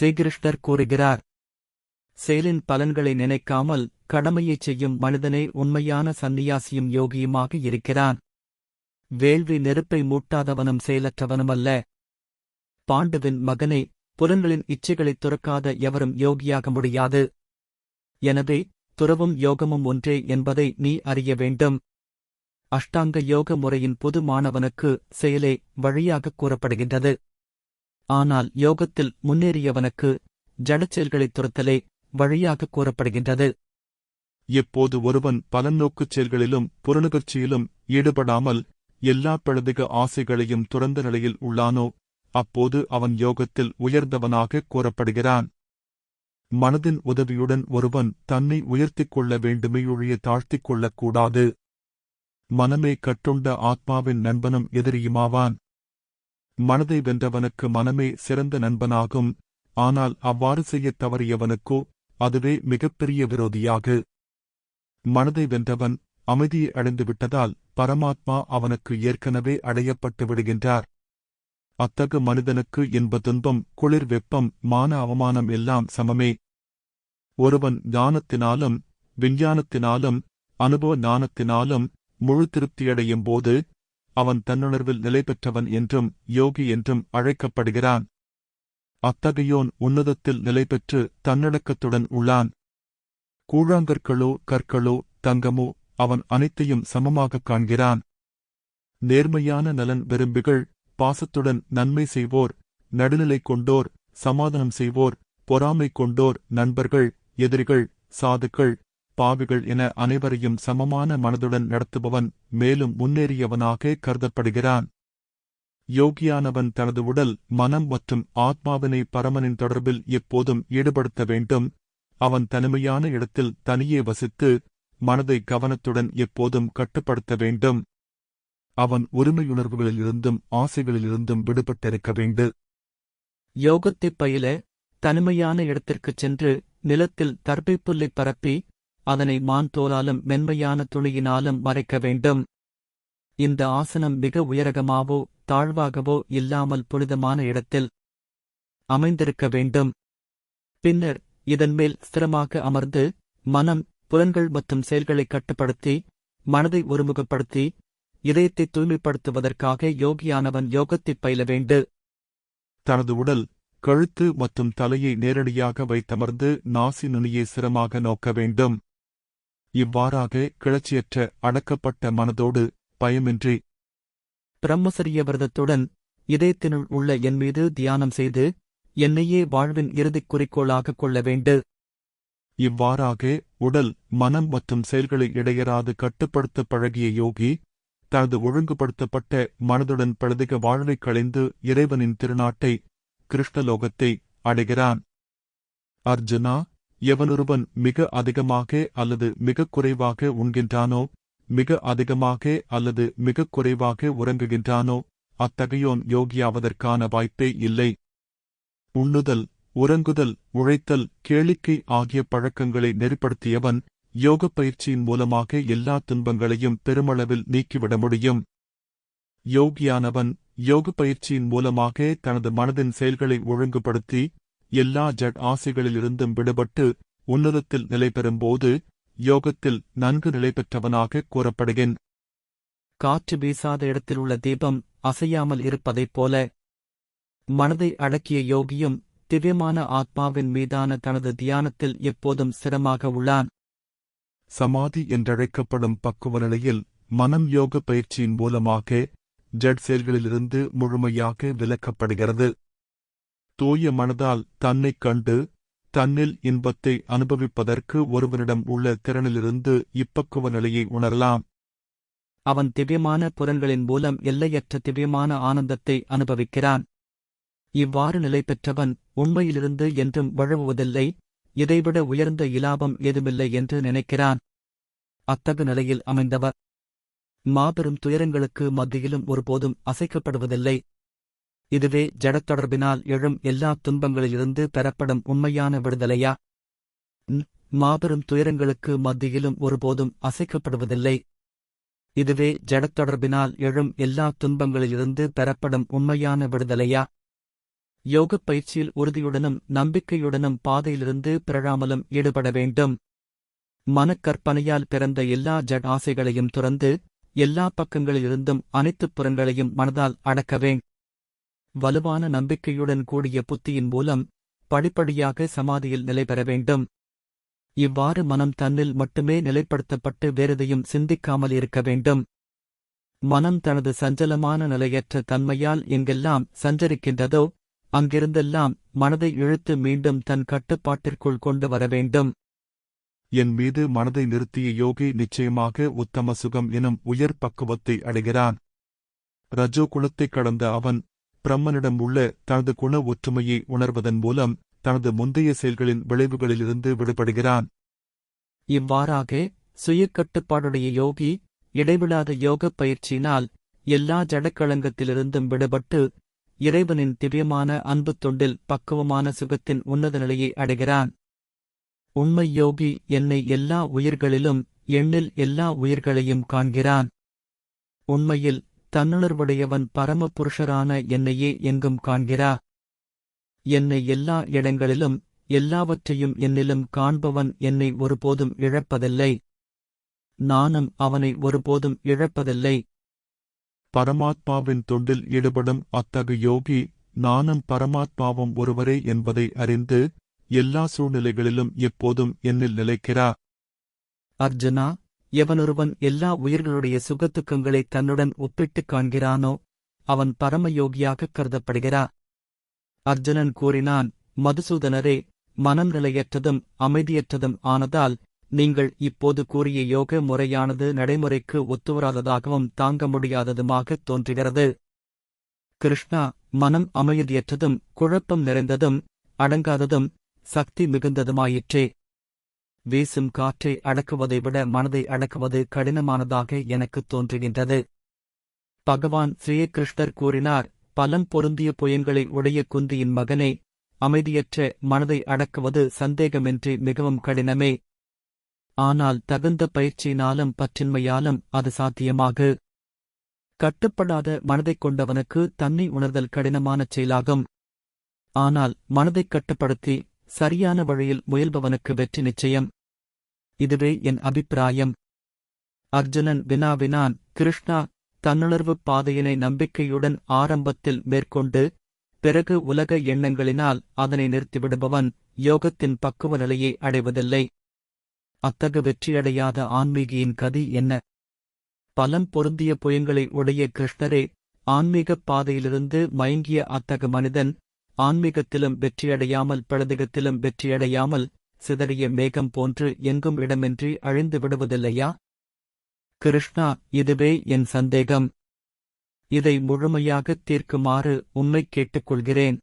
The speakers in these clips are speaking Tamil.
ஸ்ரீகிருஷ்ணர் கூறுகிறார். செயலின் பலன்களை நினைக்காமல் கடமையைச் செய்யும் மனிதனே உண்மையான சந்நியாசியும் யோகியுமாக இருக்கிறான். வேள்வி நெருப்பை மூட்டாதவனும் செயலற்றவனுமல்ல பாண்டுவின் மகனே புலன்களின் இச்சைகளைத் துறக்காத எவரும் யோகியாக முடியாது. எனவே துறவும் யோகமும் ஒன்றே என்பதை நீ அறிய வேண்டும். அஷ்டாங்க யோக முறையின் பொது மாணவனுக்கு செயலே வழியாகக் கூறப்படுகின்றது. ஆனால் யோகத்தில் முன்னேறியவனுக்கு ஜடச் செயல்களைத் துரத்தலே வழியாகக் கூறப்படுகின்றது. எப்போது ஒருவன் பலநோக்குச் செயல்களிலும் புறநுகர்ச்சியிலும் ஈடுபடாமல் எல்லா பழுதிக ஆசைகளையும் துறந்த நிலையில் உள்ளானோ அப்போது அவன் யோகத்தில் உயர்ந்தவனாக கூறப்படுகிறான். மனதின் உதவியுடன் ஒருவன் தன்னை உயர்த்திக் கொள்ள வேண்டுமையொழிய தாழ்த்திக் கொள்ளக்கூடாது மனமே கட்டுண்ட ஆத்மாவின் நண்பனும் எதிரியுமாவான். மனதை வென்றவனுக்கு மனமே சிறந்த நண்பனாகும். ஆனால் அவ்வாறு செய்யத் தவறியவனுக்கோ அதுவே மிகப்பெரிய விரோதியாகு. மனதை வென்றவன் அமைதியை அடைந்து விட்டதால் பரமாத்மா அவனுக்கு ஏற்கனவே அடையப்பட்டு விடுகின்றார். அத்தகு மனிதனுக்கு இன்ப துன்பம் குளிர் வெப்பம் மான அவமானம் எல்லாம் சமமே. ஒருவன் ஞானத்தினாலும் விஞ்ஞானத்தினாலும் அனுபவ ஞானத்தினாலும் முழு திருப்தியடையும் போது அவன் தன்னுணர்வில் நிலை பெற்றவன் என்றும் யோகி என்றும் அழைக்கப்படுகிறான். அத்தகையோன் உன்னதத்தில் நிலை பெற்று தன்னடக்கத்துடன் உள்ளான். கூழாங்கற்களோ கற்களோ தங்கமோ அவன் அனைத்தையும் சமமாகக் காண்கிறான். நேர்மையான நலன் விரும்பிகள் பாசத்துடன் நன்மை செய்வோர் நடுநிலை கொண்டோர் சமாதானம் செய்வோர் பொறாமை கொண்டோர் நண்பர்கள் எதிரிகள் சாதுக்கள் பாவிகள் என அனைவரையும் சமமான மனதுடன் நடத்துபவன் மேலும் முன்னேறியவனாக கருதப்படுகிறான். யோகியானவன் தனது உடல் மனம் மற்றும் ஆத்மாவினை பரமனின் தொடர்பில் எப்போதும் ஈடுபடுத்த வேண்டும். அவன் தனிமையான இடத்தில் தனியே வசித்து மனதை கவனத்துடன் எப்போதும் கட்டுப்படுத்த வேண்டும். அவன் உரிமையுணர்வுகளிலிருந்தும் ஆசைகளிலிருந்தும் விடுபட்டிருக்க வேண்டும். யோகத்தைப் பயில தனிமையான இடத்திற்குச் சென்று நிலத்தில் தர்பை புல்லை பரப்பி அதனை மான் தோலாலும் மென்மையான துளியினாலும் மறைக்க வேண்டும். இந்த ஆசனம் மிக உயரகமாவோ தாழ்வாகவோ இல்லாமல் புனிதமான இடத்தில் அமைந்திருக்க வேண்டும். பின்னர் இதன் மேல் ஸ்திரமாக அமர்ந்து மனம் புலன்கள் மற்றும் செயல்களை கட்டுப்படுத்தி மனதை ஒருமுகப்படுத்தி இதயத்தை தூய்மைப்படுத்துவதற்காக யோகியானவன் யோகத்தைப் பயில வேண்டு தனது உடல் கழுத்து மற்றும் தலையை நேரடியாக வைத்தமர்ந்து நாசி நுனியை சிரமாக நோக்க வேண்டும். இவ்வாறாக கிளர்ச்சியற்ற அடக்கப்பட்ட மனதோடு பயமின்றி பிரம்மசரிய விரதத்துடன் இதயத்தினுள் உள்ள என் மீது தியானம் செய்து என்னையே வாழ்வின் இறுதிக் குறிக்கோளாகக் கொள்ள வேண்டு. இவ்வாறாக உடல் மனம் மற்றும் செயல்களை இடையராது கட்டுப்படுத்த பழகிய யோகி தனது ஒழுங்குபடுத்தப்பட்ட மனதுடன் பழுதிக வாழ்வைக் களைந்து இறைவனின் திருநாட்டை கிருஷ்ணலோகத்தை அடைகிறான். அர்ஜுனா எவனொருவன் மிக அதிகமாக அல்லது மிகக் குறைவாக உண்கின்றானோ மிக அதிகமாக அல்லது மிகக் குறைவாக உறங்குகின்றானோ அத்தகையோன் யோகியாவதற்கான வாய்ப்பே இல்லை. உண்ணுதல் உறங்குதல் உழைத்தல் கேளிக்கை ஆகிய பழக்கங்களை நெறிப்படுத்தியவன் யோகப் பயிற்சியின் மூலமாக எல்லா துன்பங்களையும் பெருமளவில் நீக்கிவிட முடியும். யோகியானவன் யோக பயிற்சியின் மூலமாக தனது மனதின் செயல்களை ஒழுங்குபடுத்தி எல்லா ஜட் ஆசைகளிலிருந்தும் விடுபட்டு உன்னதத்தில் நிலை பெறும்போது யோகத்தில் நன்கு நிலை பெற்றவனாக கூறப்படுகிறேன் காற்று வீசாத இடத்தில் உள்ள தீபம் அசையாமல் இருப்பதைப் போல மனதை அடக்கிய யோகியும் திவ்யமான ஆத்மாவின் மீதான தனது தியானத்தில் எப்போதும் சிரமாக உள்ளான். சமாதி என்றழைக்கப்படும் பக்குவ நிலையில் மனம் யோக பயிற்சியின் மூலமாக ஜட் செயல்களிலிருந்து முழுமையாக விலக்கப்படுகிறது. தூய மனதால் தன்னைக் கண்டு தன்னில் இன்பத்தை அனுபவிப்பதற்கு ஒருவனிடம் உள்ள திறனிலிருந்து இப்பக்குவ நிலையை உணரலாம். அவன் திவ்யமான புலன்களின் மூலம் எல்லையற்ற திவ்யமான ஆனந்தத்தை அனுபவிக்கிறான். இவ்வாறு நிலை பெற்றவன் உண்மையிலிருந்து என்றும் வழங்குவதில்லை இதைவிட உயர்ந்த இலாபம் ஏதுமில்லை என்று நினைக்கிறான். அத்தகு நிலையில் அமைந்தவர். மாபெரும் துயரங்களுக்கு மத்தியிலும் ஒருபோதும் அசைக்கப்படுவதில்லை. இதுவே ஜடத்தொடர்பினால் எழும் எல்லா துன்பங்களிலிருந்து பெறப்படும் உண்மையான விடுதலையா? மாபெரும் துயரங்களுக்கு மத்தியிலும் ஒருபோதும் அசைக்கப்படுவதில்லை. இதுவே ஜடத்தொடர்பினால் எழும் எல்லா துன்பங்களிலிருந்து பெறப்படும் உண்மையான விடுதலையா? யோகப் பயிற்சியில் உறுதியுடனும் நம்பிக்கையுடனும் பாதையிலிருந்து பிறழாமலும் ஈடுபட வேண்டும். மனக்கற்பனையால் பிறந்த எல்லா ஜட் ஆசைகளையும் துறந்து எல்லா பக்கங்களிலிருந்தும் அனைத்துப் புறங்களையும் மனதால் அடக்கவே வலுவான நம்பிக்கையுடன் கூடிய புத்தியின் மூலம் படிப்படியாக சமாதியில் நிலை பெற வேண்டும். இவ்வாறு மனம் தன்னில் மட்டுமே நிலைப்படுத்தப்பட்டு வேறெதையும் சிந்திக்காமல் இருக்க வேண்டும். மனம் தனது சஞ்சலமான நிலையற்ற தன்மையால் எங்கெல்லாம் சஞ்சரிக்கின்றதோ அங்கிருந்தெல்லாம் மனதை இழுத்து மீண்டும் தன் கட்டுப்பாட்டிற்குள் கொண்டு வர வேண்டும். என் மீது மனதை நிறுத்திய யோகி நிச்சயமாக உத்தம சுகம் எனும் உயர் பக்குவத்தை அடைகிறான். ரஜோ குலத்தைக் கடந்த அவன் பிரம்மனிடம் உள்ள தனது குண ஒற்றுமையை உணர்வதன் மூலம் தனது முந்தைய செயல்களின் விளைவுகளிலிருந்து விடுபடுகிறான். இவ்வாறாக சுயக்கட்டுப்பாடுடைய யோகி இடைவிடாத யோகப் பயிற்சியினால் எல்லா ஜடக்களங்கத்திலிருந்தும் விடுபட்டு இறைவனின் திவ்யமான அன்பு தொண்டில் பக்குவமான சுகத்தின் உன்னத நிலையை அடைகிறான். உண்மை யோகி என்னை எல்லா உயிர்களிலும் எண்ணில் எல்லா உயிர்களையும் காண்கிறான். உண்மையில் தன்னுணர்வுடையவன் பரம புருஷரான என்னையே எங்கும் காண்கிறா? என்னை எல்லா இடங்களிலும் எல்லாவற்றையும் என்னிலும் காண்பவன் என்னை ஒருபோதும் இழப்பதில்லை. நானும் அவனை ஒருபோதும் இழப்பதில்லை. பரமாத்மாவின் தொண்டில் ஈடுபடும் அத்தகு யோகி நானும் பரமாத்மாவும் ஒருவரே என்பதை அறிந்து எல்லா சூழ்நிலைகளிலும் எப்போதும் என்னில் நிலைக்கிறா? அர்ஜுனா எவனொருவன் எல்லா உயிர்களுடைய சுகத்துக்கங்களை தன்னுடன் ஒப்பிட்டுக் காண்கிறானோ அவன் பரமயோகியாகக் கருதப்படுகிறா அர்ஜுனன் கூறினான் மதுசூதனரே மனம் நிலையற்றதும் அமைதியற்றதும் ஆனதால் நீங்கள் இப்போது கூறிய யோக முறையானது நடைமுறைக்கு ஒத்துவராததாகவும் தாங்க முடியாததுமாகத் தோன்றுகிறது. கிருஷ்ணா மனம் அமைதியற்றதும் குழப்பம் நிறைந்ததும் அடங்காததும் சக்தி மிகுந்ததுமாயிற்றே. வீசும் காற்றை அடக்குவதை விட மனதை அடக்குவது கடினமானதாக எனக்குத் தோன்றுகின்றது. பகவான் ஸ்ரீகிருஷ்ணர் கூறினார் பலம் பொருந்திய புயங்களை உடைய குந்தியின் மகனே அமைதியற்ற மனதை அடக்குவது சந்தேகமின்றி மிகவும் கடினமே. ஆனால் தகுந்த பயிற்சியினாலும் பற்றின்மையாலும் அது சாத்தியமாகு. கட்டுப்படாத மனதைக் கொண்டவனுக்கு தன்னை உணர்தல் கடினமான செயலாகும். ஆனால் மனதைக் கட்டுப்படுத்தி சரியான வழியில் முயல்பவனுக்கு வெற்றி நிச்சயம். இதுவே என் அபிப்பிராயம். அர்ஜுனன் வினாவினான் கிருஷ்ணா தன்னுணர்வு பாதையினை நம்பிக்கையுடன் ஆரம்பத்தில் மேற்கொண்டு பிறகு உலக எண்ணங்களினால் அதனை நிறுத்திவிடுபவன் யோகத்தின் பக்குவ நிலையை அடைவதில்லை. அத்தகு வெற்றியடையாத ஆன்மீகியின் கதி என்ன? பலம் பொருந்திய புயங்களை உடைய கிருஷ்ணரே ஆன்மீகப் பாதையிலிருந்து மயங்கிய அத்தகு மனிதன் ஆன்மீகத்திலும் வெற்றியடையாமல் பிரதிகத்திலும் வெற்றியடையாமல் சிதறிய மேகம் போன்று எங்கும் இடமின்றி அழிந்து விடுவதில்லையா? கிருஷ்ணா இதுவே என் சந்தேகம். இதை முழுமையாகத் தீர்க்குமாறு உம்மை கேட்டுக்கொள்கிறேன்.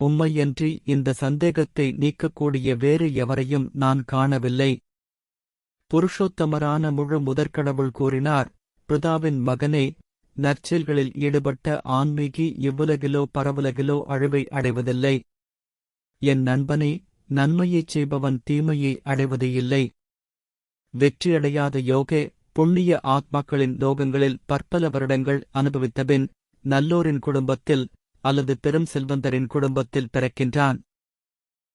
உம்மையன்றி இந்த சந்தேகத்தை நீக்கக்கூடிய வேறு எவரையும் நான் காணவில்லை. புருஷோத்தமரான முழு முதற்கடவுள் கூறினார் பிருதாவின் மகனே நற்செயல்களில் ஈடுபட்ட ஆன்மீகி இவ்வுலகிலோ பரவுலகிலோ அழிவை அடைவதில்லை. என் நண்பனே நன்மையைச் செய்பவன் தீமையை அடைவது இல்லை. வெற்றியடையாத யோகே புண்ணிய ஆத்மாக்களின் லோகங்களில் பற்பல வருடங்கள் அனுபவித்தபின் நல்லோரின் குடும்பத்தில் அல்லது பெரும் செல்வந்தரின் குடும்பத்தில் பிறக்கின்றான்.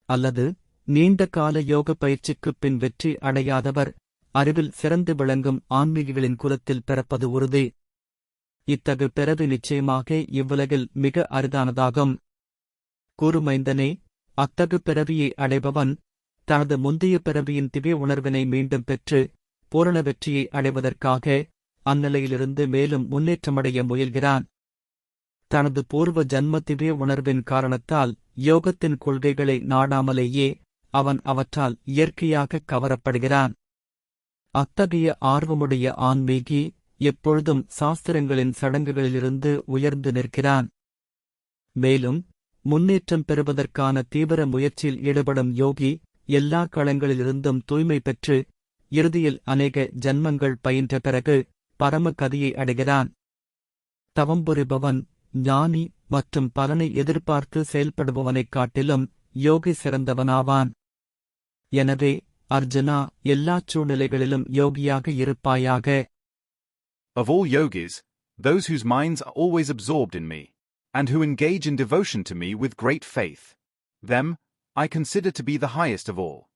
அல்லது நீண்ட கால யோக பயிற்சிக்குப் பின் வெற்றி அடையாதவர் அறிவில் சிறந்து விளங்கும் ஆன்மீகிகளின் குலத்தில் பிறப்பது உறுதி. இத்தகு பிறவி நிச்சயமாக இவ்வுலகில் மிக அரிதானதாகும். கூறுமைந்தனே அத்தகு பிறவியை அடைபவன் தனது முந்தைய பிறவியின் திவ்ய உணர்வினை மீண்டும் பெற்று பூரண வெற்றியை அடைவதற்காக அந்நிலையிலிருந்து மேலும் முன்னேற்றமடைய முயல்கிறான். தனது பூர்வ ஜன்ம திவ்ய உணர்வின் காரணத்தால் யோகத்தின் கொள்கைகளை நாடாமலேயே அவன் அவற்றால் இயற்கையாக கவரப்படுகிறான். அத்தகைய ஆர்வமுடைய ஆன்மீகி எப்பொழுதும் சாஸ்திரங்களின் சடங்குகளிலிருந்து உயர்ந்து நிற்கிறான். மேலும் முன்னேற்றம் பெறுவதற்கான தீவிர முயற்சியில் ஈடுபடும் யோகி எல்லா களங்களிலிருந்தும் தூய்மை பெற்று இறுதியில் அநேக ஜன்மங்கள் பயின்ற பிறகு பரம கதியை அடைகிறான். தவம்புரிபவன் ஞானி மற்றும் பலனை எதிர்பார்த்து செயல்படுபவனைக் காட்டிலும் யோகி சிறந்தவனாவான். எனவே அர்ஜுனா எல்லாச் சூழ்நிலைகளிலும் யோகியாக இருப்பாயாக. Of all yogis, those whose minds are always absorbed in me, and who engage in devotion to me with great faith. Them, I consider to be the highest of all.